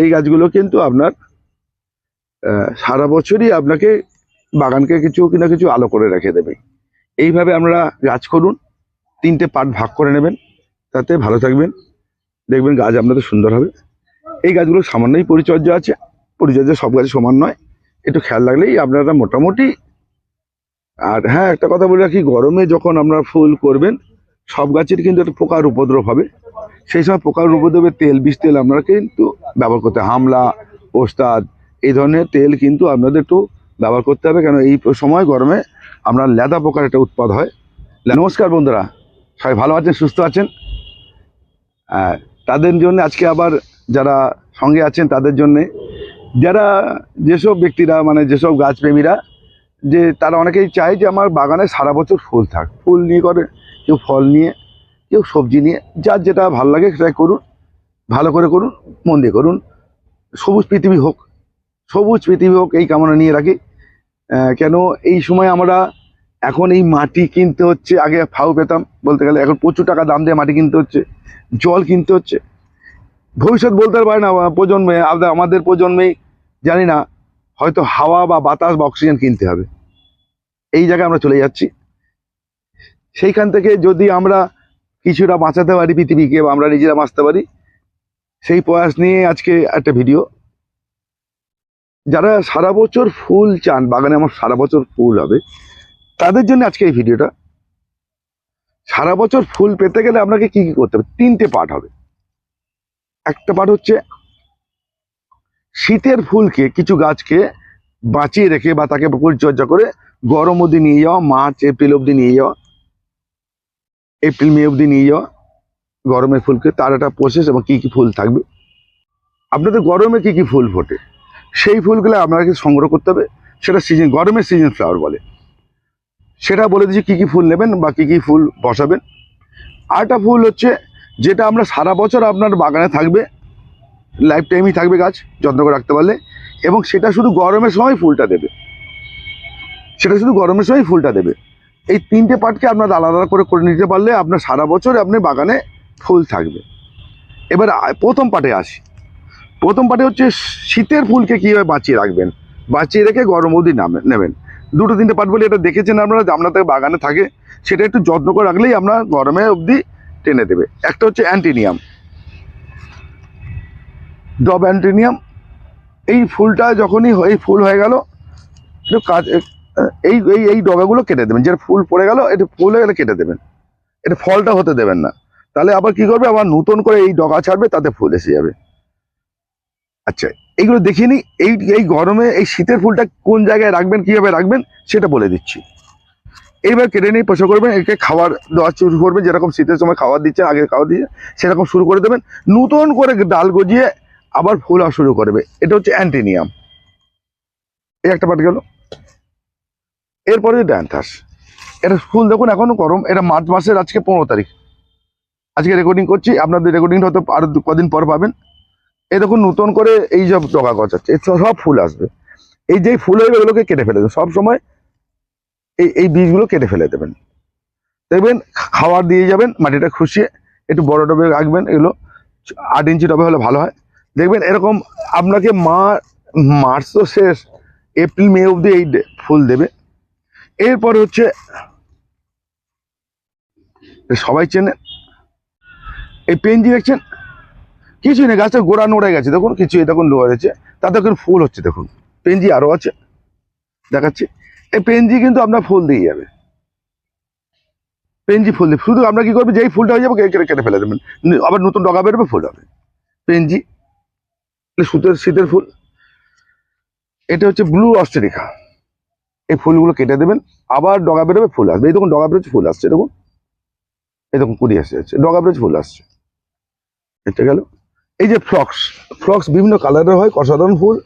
এই গাছগুলো কিন্তু আপনার সারা বছরই আপনাকে বাগানকে কিছু কিনা কিছু আলো করে রেখে দেবে। এইভাবে আপনারা গাছ করুন, তিনটে পার্ট ভাগ করে নেবেন, তাতে ভালো থাকবেন। দেখবেন গাছ আপনাদের সুন্দর হবে। এই গাছগুলো সামান্যই পরিচর্যা আছে, পরিচর্যা সব গাছে সমান নয়। একটু খেয়াল রাখলেই আপনারা মোটামুটি, আর হ্যাঁ একটা কথা বলে রাখি, গরমে যখন আপনারা ফুল করবেন, সব গাছের কিন্তু একটা পোকার উপদ্রব হবে। সেই সময় পোকার উপদ্রবের তেল, বিষ তেল আপনারা কিন্তু ব্যবহার করতে হামলা, ওস্তাদ, এই ধরনের তেল কিন্তু আপনাদের একটু ব্যবহার করতে হবে। কেন এই সময় গরমে আপনার লেদা পোকার একটা উৎপাদ হয়। নমস্কার বন্ধুরা, সবাই ভালো আছেন, সুস্থ আছেন? আর তাদের জন্য আজকে আবার যারা সঙ্গে আছেন, তাদের জন্যে যারা যেসব ব্যক্তিরা মানে যেসব গাছপ্রেমীরা, যে তারা অনেকেই চায় যে আমার বাগানে সারা বছর ফুল থাক। ফুল নিয়ে করে কেউ ফল নিয়ে, কেউ সবজি নিয়ে, যার যেটা ভালো লাগে সেটাই করুন। ভালো করে করুন, মন দিয়ে করুন। সবুজ পৃথিবী হোক, সবুজ পৃথিবী হোক এই কামনা নিয়ে রাখি। কেন এই সময় আমরা এখন এই মাটি কিনতে হচ্ছে, আগে ফাউ পেতাম, বলতে গেলে এখন প্রচুর টাকা দাম দিয়ে মাটি কিনতে হচ্ছে, জল কিনতে হচ্ছে। ভবিষ্যৎ বলতে পারে না প্রজন্মে আমাদের- প্রজন্মেই জানি না, হয়তো হাওয়া বা বাতাস বা অক্সিজেন কিনতে হবে। এই জায়গায় আমরা চলে যাচ্ছি। সেইখান থেকে যদি আমরা কিছুটা বাঁচাতে পারি পৃথিবীকে বা আমরা নিজেরা বাঁচতে পারি সেই প্রয়াস নিয়ে আজকে একটা ভিডিও যারা সারা বছর ফুল চান, বাগানে আমার সারা বছর ফুল হবে, তাদের জন্য আজকে এই ভিডিওটা সারা বছর ফুল পেতে গেলে আপনাকে কি কি করতে হবে? তিনটে পার্ট হবে। একটা পার্ট হচ্ছে শীতের ফুলকে কিছু গাছকে বাঁচিয়ে রেখে বা তাকে পরিচর্যা করে গরম অবধি নিয়ে যাওয়া, মার্চ, এপ্রিল অবধি নিয়ে যাওয়া, এপ্রিল, মে অবধি নিয়ে যাওয়া গরমের ফুলকে তার একটা প্রসেস এবং কী কী ফুল থাকবে। আপনাদের গরমে কী কী ফুল ফোটে? সেই ফুলগুলো আপনাকে সংগ্রহ করতে হবে? সেটা সিজন গরমের সিজন ফ্লাওয়ার বলে। সেটা বলে দিচ্ছি কী কী ফুল নেবেন বা কী কী ফুল বসাবেন। আরেকটা ফুল হচ্ছে যেটা আমরা সারা বছর আপনার বাগানে থাকবে লাইফ টাইমই থাকবে গাছ, যত্ন করে রাখতে পারলে, এবং সেটা শুধু গরমের সময় ফুলটা দেবে। সেটা শুধু গরমের সময় ফুলটা দেবে। এই তিনটে পার্টকে আপনার আলাদা করে করে নিতে পারলে আপনার সারা বছর আপনি বাগানে ফুল থাকবে। এবার প্রথম পার্টে আসি। প্রথম পার্টে হচ্ছে শীতের ফুলকে কীভাবে বাঁচিয়ে রাখবেন? বাঁচিয়ে রেখে গরম অবধি নেবেন। দুটো, তিনটে পার্ট বলে এটা দেখেছেন আপনারা আপনাদের বাগানে থাকে, সেটা একটু যত্ন করে রাখলেই আপনার গরমে অবধি টেনে দেবে। একটা হচ্ছে অ্যান্টিনিয়াম। ডব অ্যান্টিনিয়াম। এই ফুলটা যখনই এই ফুল হয়ে গেল, একটু কাজ এই এই এই ডগাগুলো কেটে দেবেন। যেটা ফুল পড়ে গেল, এটা ফুল হয়ে গেলে কেটে দেবেন। এটা ফলটা হতে দেবেন না। তাহলে আবার কি করবে? আবার নতুন করে এই ডগা ছাড়বে, তাতে ফুল এসে যাবে। আচ্ছা এইগুলো দেখিয়ে নিই। এই এই গরমে এই শীতের ফুলটা কোন জায়গায় রাখবেন, কীভাবে রাখবেন, সেটা বলে দিচ্ছি। এইবার কেটে নিয়ে পোষা করবেন, একে খাবার দেওয়া শুরু করবেন, যেরকম শীতের সময় খাবার দিচ্ছে আগে খাবার দিচ্ছে সেরকম শুরু করে দেবেন। নতুন করে ডাল গজিয়ে আবার ফুল হওয়া শুরু করবে। এটা হচ্ছে অ্যান্টিনিয়াম। এই একটা পাট গেল। এরপরে ড্যান্থাস এটা ফুল দেখুন, এখনও গরম। এটা মার্চ মাসের আজকে পনেরো তারিখ। আজকে রেকর্ডিং করছি, আপনাদের রেকর্ডিংটা হয়তো আরও কদিন পর পাবেন। এই দেখুন, নতুন করে এই সব ডগা গজাচ্ছে সব ফুল আসবে। এই যে ফুল হয়ে এগুলোকে কেটে ফেলে দেবেন। সবসময় এই এই বীজগুলো কেটে ফেলে দেবেন। দেখবেন খা- খাবার দিয়ে যাবেন, মাটিটা খুশিয়ে একটু বড় টবে রাখবেন, এগুলো আট ইঞ্চি টবে হলে ভালো হয়। দেখবেন, এরকম আপনাকে মা, মার্চ তো শেষ, এপ্রিল, মে অবধি এই ফুল দেবে। এরপরে হচ্ছে, সবাই চেনে এই পেনজি দেখছেন কিছুই নেই, গাছটা গোড়া নড়ে গেছে। দেখুন কিছু এই দেখুন লোয়া রয়েছে তাতে এখন ফুল হচ্ছে, দেখুন। পেনজি আরও আছে। দেখাচ্ছি। এই পেনজি কিন্তু আপনার ফুল দিয়ে যাবে। পেনজি ফুল দিয়ে, শুধু আমরা কী করব, যেই ফুলটা হয়ে যাবে, কেটে কেটে ফেলে দেবেন। আবার নতুন ডগা বেরোবে, ফুল হবে। পেনজি এটা শীতের ফুল। এটা হচ্ছে ব্লু অস্ট্রেলিকা এই ফুলগুলো কেটে দেবেন। আবার ডগা বেরোবে, ফুল আসবে। এই দেখুন, ডগা বেরোচ্ছে, ফুল আসছে, দেখুন। এই দেখুন, কুড়ি আসছে ডগা বেরোচ্ছে, ফুল আসছে। এটা গেল। এই যে ফ্লক্স ফ্লক্স বিভিন্ন কালারের হয়, অসাধারণ ফুল।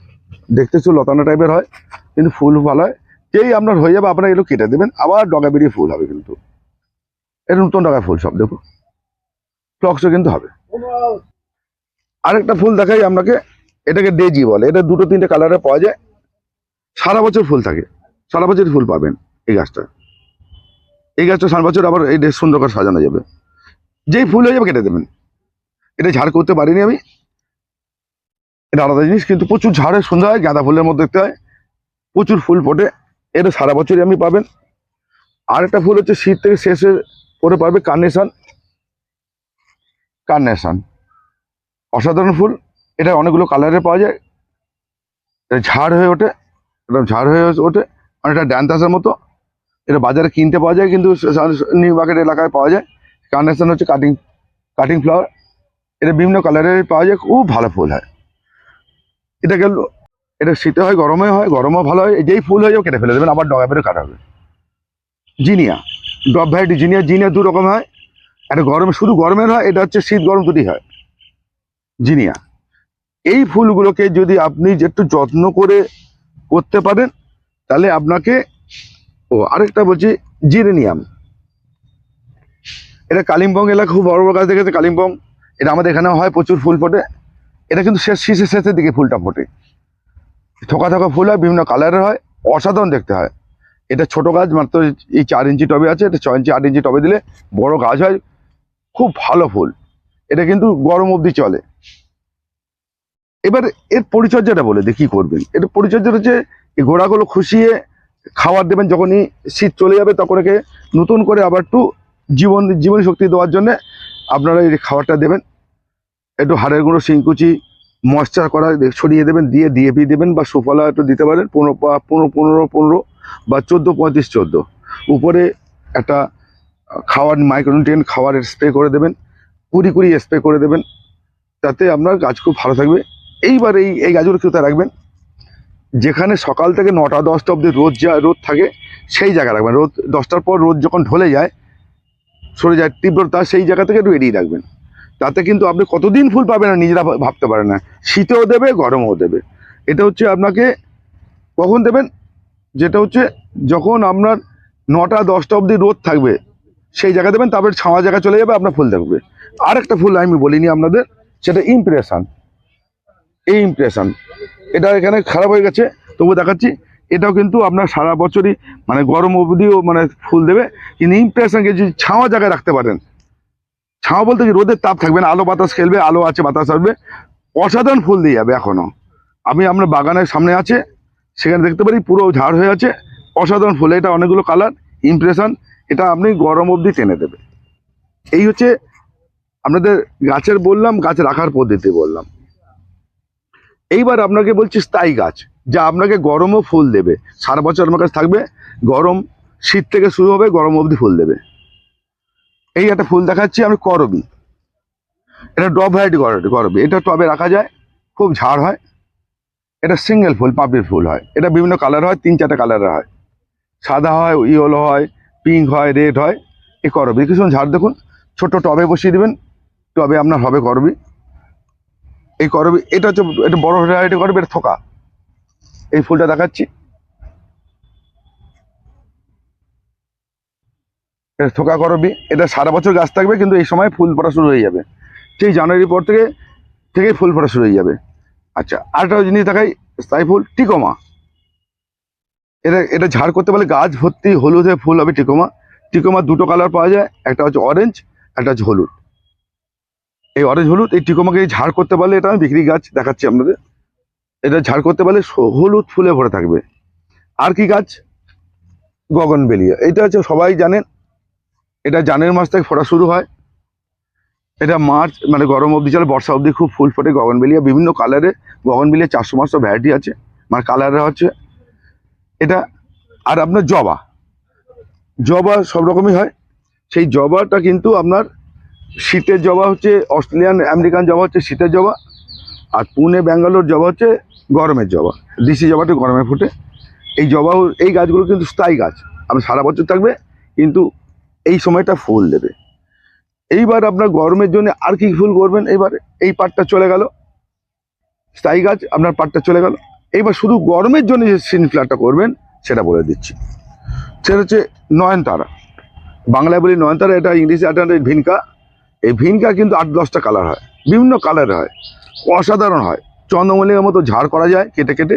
দেখতে একটু লতানো টাইপের হয়, কিন্তু ফুল ভালো হয়। যেই আপনার হয়ে যাবে, আপনার এগুলো কেটে দেবেন। আবার ডগা বেরিয়ে ফুল হবে কিন্তু। এটা নতুন ডগা ফুল সব, দেখুন। ফ্লক্সও কিন্তু হবে। আরেকটা ফুল দেখাই আপনাকে। এটাকে ডেজি বলে। এটা দুটো তিনটে কালারে পাওয়া যায়। সারা বছর ফুল থাকে। সারা বছর ফুল পাবেন এই গাছটা। এই গাছটা সারা বছর আবার এই সুন্দর করে সাজানো যাবে। যেই ফুল হয়ে যাবে কেটে দেবেন। এটা ঝাড় করতে পারিনি আমি। এটা আলাদা জিনিস, কিন্তু প্রচুর ঝাড়ে সন্ধ্যা হয়, গাঁদা ফুলের মধ্যে দেখতে হয়। প্রচুর ফুল ফোটে, এটা সারা বছরই আপনি পাবেন। আর একটা ফুল হচ্ছে শীত থেকে শেষে পরে পাবে কার্নেশন। কার্নেশন, অসাধারণ ফুল। এটা অনেকগুলো কালারে পাওয়া যায়। ঝাড় হয়ে ওঠে, একদম ঝাড় হয়ে ওঠে অনেকটা ড্যান্তাসের মতো। এটা বাজারে কিনতে পাওয়া যায়, কিন্তু নিউ মার্কেট এলাকায় পাওয়া যায়। কার্নেশন হচ্ছে কাটিং কাটিং ফ্লাওয়ার। এটা বিভিন্ন কালারের পাওয়া যায়, খুব ভালো ফুল হয়। এটা গেল, এটা শীতে হয়, গরমে হয়, গরমও ভালো হয়, যেই ফুল হয়ে যাও কেটে ফেলে দেবেন, আবার ডগা বেরো কাটা হবে। জিনিয়া ডব ভ্যারাইটি জিনিয়া জিনিয়া দু রকম হয়। একটা গরমে, শুধু গরমের হয়, এটা হচ্ছে শীত গরম দুটি হয়। জিনিয়া, এই ফুলগুলোকে যদি আপনি একটু যত্ন করে করতে পারেন, তাহলে আপনাকে, ও, আরেকটা বলছি, জিরেনিয়াম। এটা কালিম্পং এলাকা, খুব বড় বড় গাছ দেখেছে কালিম্পং? এটা আমাদের এখানে হয় প্রচুর ফুল ফোটে। এটা কিন্তু শেষ শীষের শেষের দিকে ফুলটা ফোটে। থোকা থোকা ফুল হয়, বিভিন্ন কালারের হয়, অসাধারণ দেখতে হয়। এটা ছোট গাছ, মাত্র এই চার ইঞ্চি টবে আছে, এটা ছয় ইঞ্চি, আট ইঞ্চি টবে দিলে বড় গাছ হয়। খুব ভালো ফুল। এটা কিন্তু গরম অবধি চলে। এবার এর পরিচর্যাটা বলে দিই, কি করবেন? এর পরিচর্যাটা হচ্ছে, এই ঘোড়াগুলো খুশিয়ে খাবার দেবেন যখনই শীত চলে যাবে, তখন একে নতুন করে আবার একটু জীবন জীবনী শক্তি দেওয়ার জন্য আপনারা এই খাবারটা দেবেন, একটু হাড়ের গুঁড়ো, শিংকুচি, ময়েশ্চার করা ছড়িয়ে দেবেন, দিয়ে ডিএপি দেবেন বা সুফলা একটু দিতে পারেন, পনেরো পনেরো পনেরো পনেরো বা চোদ্দ, পঁয়ত্রিশ, চোদ্দ। উপরে একটা খাওয়ার মাইক্রোনিউট্রিয়েন্ট খাওয়ারের স্প্রে করে দেবেন, কুড়ি কুড়ি স্প্রে করে দেবেন, তাতে আপনার গাছ খুব ভালো থাকবে। এইবার এই এই গাছগুলো কোথায় রাখবেন। যেখানে সকাল থেকে নটা, দশটা অবধি রোদ যা, রোদ থাকে, সেই জায়গায় রাখবেন। রোদ, দশটার পর রোদ যখন ঢলে যায় সরে যায়, তীব্রতা সেই জায়গা থেকে একটু এড়িয়ে রাখবেন। তাতে কিন্তু আপনি কতদিন ফুল পাবেন না নিজেরা ভাবতে পারেন না। শীতেও দেবে, গরমও দেবে। এটা হচ্ছে আপনাকে কখন দেবেন? যেটা হচ্ছে যখন আপনার নটা, দশটা অবধি রোদ থাকবে, সেই জায়গা দেবেন, তারপরে ছাওয়া জায়গা চলে যাবে, আপনার ফুল থাকবে আর একটা ফুল আমি বলিনি আপনাদের, সেটা ইমপ্রেশান এই ইমপ্রেশান এটা এখানে খারাপ হয়ে গেছে তবু দেখাচ্ছি এটাও কিন্তু আপনার সারা বছরই মানে গরম অবধিও মানে ফুল দেবে। কিন্তু ইমপ্রেশনকে যদি ছাওয়া জায়গায় রাখতে পারেন, ছাওয়া বলতে কি রোদের তাপ থাকবে না, আলো বাতাস খেলবে, আলো আছে, বাতাস আসবে, অসাধারণ ফুল দিয়ে যাবে এখনও আমি আপনার বাগানের সামনে আছে, সেখানে দেখতে পারি পুরো ঝাড় হয়ে আছে, অসাধারণ ফুল, এটা অনেকগুলো কালার, ইমপ্রেশন, এটা আপনি গরম অবধি টেনে দেবে। এই হচ্ছে আপনাদের গাছের বললাম, গাছ রাখার পদ্ধতি বললাম। এইবার আপনাকে বলছি স্থায়ী গাছ। যা আপনাকে গরমও ফুল দেবে। সারা বছর আমার কাছে থাকবে, গরম শীত থেকে শুরু হবে, গরম অবধি ফুল দেবে। এই একটা ফুল দেখাচ্ছি, আমি করবি। এটা ডব ভ্যারাইটি করবি করবি। এটা টবে রাখা যায়, খুব ঝাড় হয়। এটা সিঙ্গেল ফুল পাপড়ির ফুল হয়। এটা বিভিন্ন কালার হয়, তিন চারটে কালারের হয়। সাদা হয়, ইয়েলো হয়, পিঙ্ক হয়, রেড হয় এই করবি। কিছু ঝাড় দেখুন, ছোট টবে বসিয়ে দেবেন, টবে আপনার হবে করবি। এই করবি, এটা হচ্ছে, এটা বড় ভ্যারাইটি করবি, এটা থোকা। এই ফুলটা দেখাচ্ছি। এটা থোকা করবি। এটা সারা বছর গাছ থাকবে, কিন্তু এই সময় ফুল ফোটা শুরু হয়ে যাবে। ঠিক জানুয়ারির পর থেকে থেকে ফুল ফোটা শুরু হয়ে যাবে। আচ্ছা আরেকটা জিনিস দেখাই স্থায়ী ফুল, টিকোমা। এটা এটা ঝাড় করতে পারলে গাছ ভর্তি হলুদে ফুল হবে টিকোমা। টিকোমা দুটো কালার পাওয়া যায়, একটা হচ্ছে অরেঞ্জ একটা হচ্ছে হলুদ। এই অরেঞ্জ হলুদ, এই টিকোমাকে ঝাড় করতে পারলে এটা আমি বিক্রি গাছ দেখাচ্ছি আপনাদের। এটা ঝাড় করতে পারলে হলুদ ফুলে ভরে থাকবে। আর কি গাছ? গগনবেলিয়া। এটা হচ্ছে সবাই জানেন, এটা জানুয়ারি মাস থেকে ফোটা শুরু হয়। এটা মার্চ মানে গরম অবধি চলে, বর্ষা অবধি খুব ফুল ফোটে গগনবেলিয়া। বিভিন্ন কালারে গগনবেলিয়া চারশো মাসটা ভ্যারাইটি আছে। মানে কালারে হচ্ছে এটা। আর আপনার জবা। জবা সব রকমই হয়। সেই জবাটা কিন্তু আপনার শীতের জবা হচ্ছে, অস্ট্রেলিয়ান, আমেরিকান জবা হচ্ছে শীতের জবা। আর পুনে, ব্যাঙ্গালোর জবা হচ্ছে গরমের জবা, দেশি জবাটা গরমে ফোটে। এই জবা, এই গাছগুলো কিন্তু স্থায়ী গাছ। আপনি সারা বছর থাকবে, কিন্তু এই সময়টা ফুল দেবে। এইবার আপনার গরমের জন্য আর কি ফুল করবেন? এইবার এই পাটটা চলে গেল। স্থায়ী গাছ, আপনার পাটটা চলে গেল। এইবার শুধু গরমের জন্য যে সিন ফ্লারটা করবেন, সেটা বলে দিচ্ছি। সেটা হচ্ছে নয়নতারা। বাংলায় বলি নয়নতারা, এটা ইংলিশে একটা ভিনকা। এই ভিনকা কিন্তু আট দশটা কালার হয়। বিভিন্ন কালারের হয়। অসাধারণ হয়। চন্দ্রমল্লিকার মতো ঝাড় করা যায় কেটে কেটে।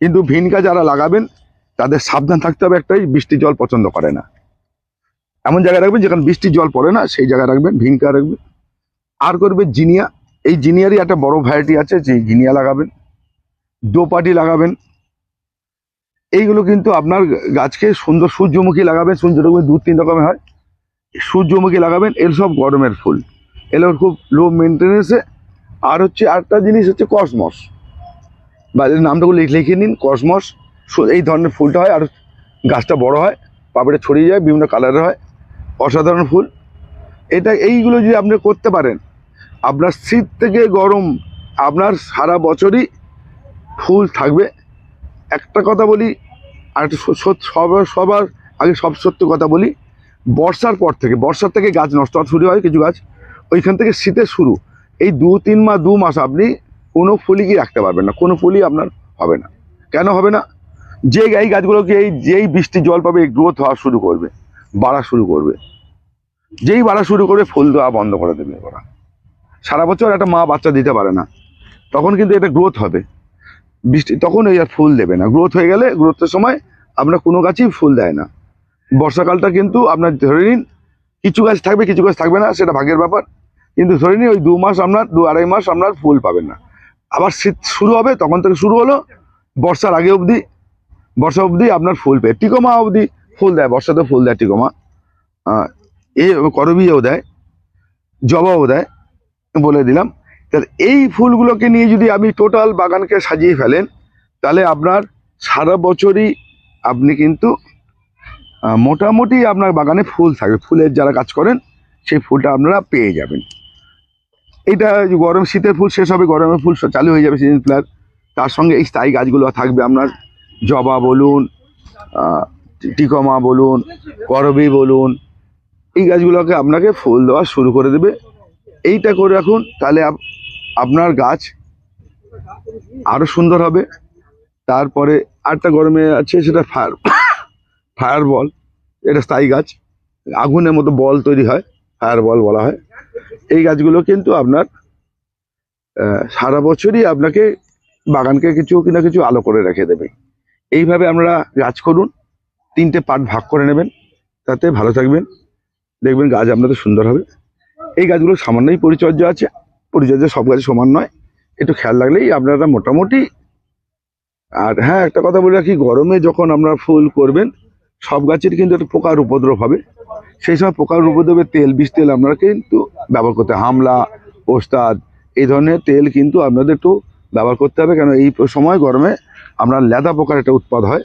কিন্তু ভিনকা যারা লাগাবেন, তাদের সাবধান থাকতে হবে একটাই, বৃষ্টি জল পছন্দ করে না। এমন জায়গায় রাখবেন যেখানে বৃষ্টির জল পড়ে না, সেই জায়গায় রাখবেন, ভিনকা রাখবেন। আর করবে জিনিয়া। এই জিনিয়ারই একটা বড় ভ্যারাইটি আছে, যে জিনিয়া লাগাবেন, দোপাটি লাগাবেন। এইগুলো কিন্তু আপনার গাছকে সুন্দর সূর্যমুখী লাগাবেন সূর্যমুখী দু তিন রকমের হয়। সূর্যমুখী লাগাবেন, এর সব গরমের ফুল। এগুলো খুব লো মেনটেনেন্সে আর হচ্ছে আরেকটা জিনিস হচ্ছে কসমস। বাজারের নামটাগুলো লিখে নিন, কসমস। এই ধরনের ফুলটা হয়, আর গাছটা বড় হয় পাপড়ে ছড়িয়ে যায়, বিভিন্ন কালারের হয়, অসাধারণ ফুল। এটা এইগুলো যদি আপনি করতে পারেন, আপনার শীত থেকে গরম, আপনার সারা বছরই ফুল থাকবে। একটা কথা বলি, আর সবার সবার আগে সব সত্য কথা বলি, বর্ষার পর থেকে, বর্ষার থেকে গাছ নষ্ট হওয়া শুরু হয়, কিছু গাছ। ওইখান থেকে শীতের শুরু। এই দু, তিন মাস, দু মাস আপনি কোনো ফুলই কি রাখতে পারবেন না, কোনো ফুলই আপনার হবে না। কেন হবে না? যে এই গাছগুলোকে এই, যেই বৃষ্টি জল পাবে, এই গ্রোথ হওয়া শুরু করবে, বাড়া শুরু করবে। যেই বাড়া শুরু করবে, ফুল দেওয়া বন্ধ করে দেবে ওরা। সারা বছর একটা মা বাচ্চা দিতে পারে না। তখন কিন্তু এটা গ্রোথ হবে। বৃষ্টি, তখন ওই আর ফুল দেবে না। গ্রোথ হয়ে গেলে গ্রোথের সময় আপনার কোনো গাছই ফুল দেয় না। বর্ষাকালটা কিন্তু আপনার ধরে নিন, কিছু গাছ থাকবে, কিছু গাছ থাকবে না, সেটা ভাগ্যের ব্যাপার। কিন্তু ধরে নিই ওই দু মাস আপনার, দু আড়াই মাস আপনার ফুল পাবেন না। আবার শীত শুরু হবে, তখন থেকে শুরু হলো, বর্ষার আগে অবধি, বর্ষা অবধি আপনার ফুল পেয়ে, টিকোমা অবধি ফুল দেয়, বর্ষাতে ফুল দেয় টিকোমা। এ করবিও দেয়, জবাও দেয়, বলে দিলাম। তাহলে এই ফুলগুলোকে নিয়ে যদি আপনি টোটাল বাগানকে সাজিয়ে ফেলেন, তাহলে আপনার সারা বছরই আপনি কিন্তু মোটামুটি আপনার বাগানে ফুল থাকবে ফুলের যারা কাজ করেন, সেই ফুলটা আপনারা পেয়ে যাবেন। এটা গরম, শীতের ফুল শেষ হবে, গরমের ফুল চালু হয়ে যাবে সিজন ফ্লাওয়ার তার সঙ্গে এই স্থায়ী গাছগুলো থাকবে। আপনার জবা বলুন টিকমা বলুন, করবি বলুন, এই গাছগুলোকে আপনাকে ফুল দেওয়া শুরু করে দেবে। এইটা করে রাখুন, তাহলে আপ- আপনার গাছ আরও সুন্দর হবে। তারপরে আরেকটা গরমে আছে, সেটা ফায়ার ফায়ার বল এটা স্থায়ী গাছ। আগুনের মতো বল তৈরি হয় ফায়ার বল বলা হয়। এই গাছগুলো কিন্তু আপনার সারা বছরই আপনাকে বাগানকে কিছু কিনা কিছু আলো করে রেখে দেবে। এইভাবে আমরা গাছ করুন, তিনটে পার্ট ভাগ করে নেবেন, তাতে ভালো থাকবেন। দেখবেন গাছ আপনাদের সুন্দর হবে। এই গাছগুলো সামান্যই পরিচর্যা আছে, পরিচর্যা সব গাছে সমান নয়। একটু খেয়াল রাখলেই আপনারা মোটামুটি, আর হ্যাঁ একটা কথা বলে রাখি, গরমে যখন আপনারা ফুল করবেন সব গাছের কিন্তু একটা পোকার উপদ্রব হবে। সেই সময় পোকার উপদ্রবের তেল, বিষ তেল আপনারা কিন্তু ব্যবহার করতে। হামলা, ওস্তাদ, এই ধরনের তেল কিন্তু আপনাদের একটু ব্যবহার করতে হবে। কেন এই সময় গরমে আপনার লেদা পোকার একটা উৎপাদ হয়।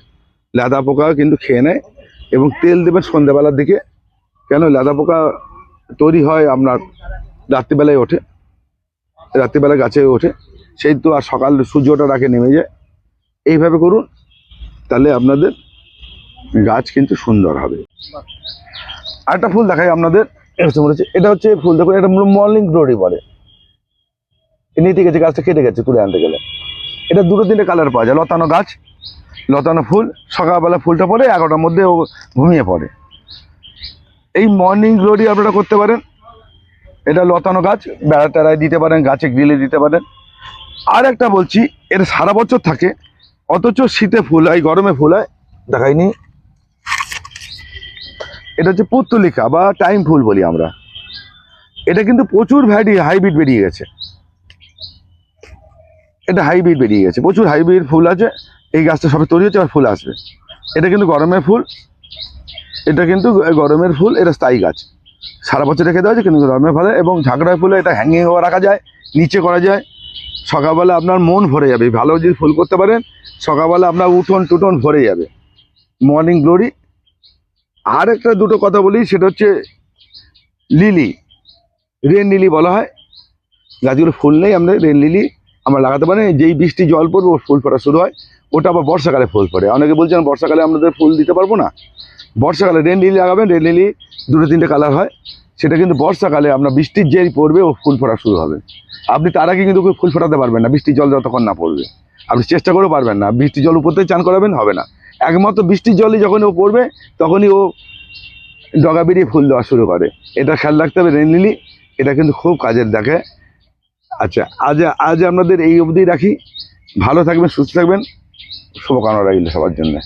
লেদা পোকা কিন্তু খেয়ে নেয় এবং তেল দেবেন সন্ধ্যাবেলার দিকে। কেন লেদা পোকা তৈরি হয় আপনার রাত্রিবেলায় ওঠে, রাত্রিবেলা গাছে ওঠে। সেই তো আর সকাল সূর্যটা রাখে নেমে যায়। এইভাবে করুন, তাহলে আপনাদের গাছ কিন্তু সুন্দর হবে। আরেকটা ফুল দেখাই আপনাদের। এটা হচ্ছে ফুল, দেখুন, এটা মর্নিং গ্লোরি বলে নিতে গেছে, গাছটা কেটে গেছে, তুলে আনতে গেলে। এটা দুটো তিনটে কালার পাওয়া যায়, লতানো গাছ, লতানো ফুল। সকালবেলা ফুলটা পড়ে, এগারোটার মধ্যে ও ঘুমিয়ে পড়ে। এই মর্নিং গ্লোরি আপনারা করতে পারেন। এটা লতানো গাছ, বেড়া টেড়ায় দিতে পারেন, গাছে গ্রিলে দিতে পারেন। আর একটা বলছি, এটা সারা বছর থাকে, অথচ শীতে ফুল হয়, গরমে ফুল হয়, দেখাইনি। এটা হচ্ছে পুত্তলিকা বা টাইম ফুল বলি আমরা। এটা কিন্তু প্রচুর ভ্যারাইটি হাইব্রিড বেরিয়ে গেছে। এটা হাইব্রিড বেরিয়ে গেছে। প্রচুর হাইব্রিড ফুল আছে। এই গাছটা সবে তৈরি হচ্ছে আর ফুল আসবে। এটা কিন্তু গরমের ফুল। এটা কিন্তু গরমের ফুল, এটা স্থায়ী গাছ। সারা বছর রেখে দেওয়া কিন্তু গরমের ফলে এবং ঝাঁকড়া ফুলে এটা হ্যাঙ্গিং হওয়া রাখা যায়, নিচে করা যায়। সকালবেলা আপনার মন ভরে যাবে। ভালো যদি ফুল করতে পারেন, সকালবেলা আপনার উঠোন টুটন ভরে যাবে। মর্নিং গ্লোরি আর একটা দুটো কথা বলি, সেটা হচ্ছে লিলি, রেন লিলি বলা হয়। গাছগুলো ফুল নেই আমরা রেন লিলি আমরা লাগাতে পারি যেই বৃষ্টি জল পড়বে ফুল ফোটা শুরু হয়। ওটা আবার বর্ষাকালে ফুল ফোটে। অনেকে বলছেন বর্ষাকালে আমাদের ফুল দিতে পারব না। বর্ষাকালে রেন লিলি লাগাবেন, রেন লিলি দুটো তিনটে কালার হয়। সেটা কিন্তু বর্ষাকালে আপনার বৃষ্টির যেই পড়বে, ও ফুল ফোটা শুরু হবে। আপনি তার আগে কিন্তু ফুল ফোটাতে পারবেন না, বৃষ্টির জল যতক্ষণ না পড়বে। আপনি চেষ্টা করেও পারবেন না। বৃষ্টির জল উপরতে চান করাবেন, হবে না। একমাত্র বৃষ্টির জলই যখন ও পড়বে, তখনই ও ডগা বেরিয়ে ফুল দেওয়া শুরু করে। এটা খেয়াল রাখতে হবে রেন লিলি, এটা কিন্তু খুব কাজের দেখে। আচ্ছা আজ আজ আপনাদের এই অবধি রাখি। ভালো থাকবেন, সুস্থ থাকবেন। শুভকামনা রাখলে সবার জন্য।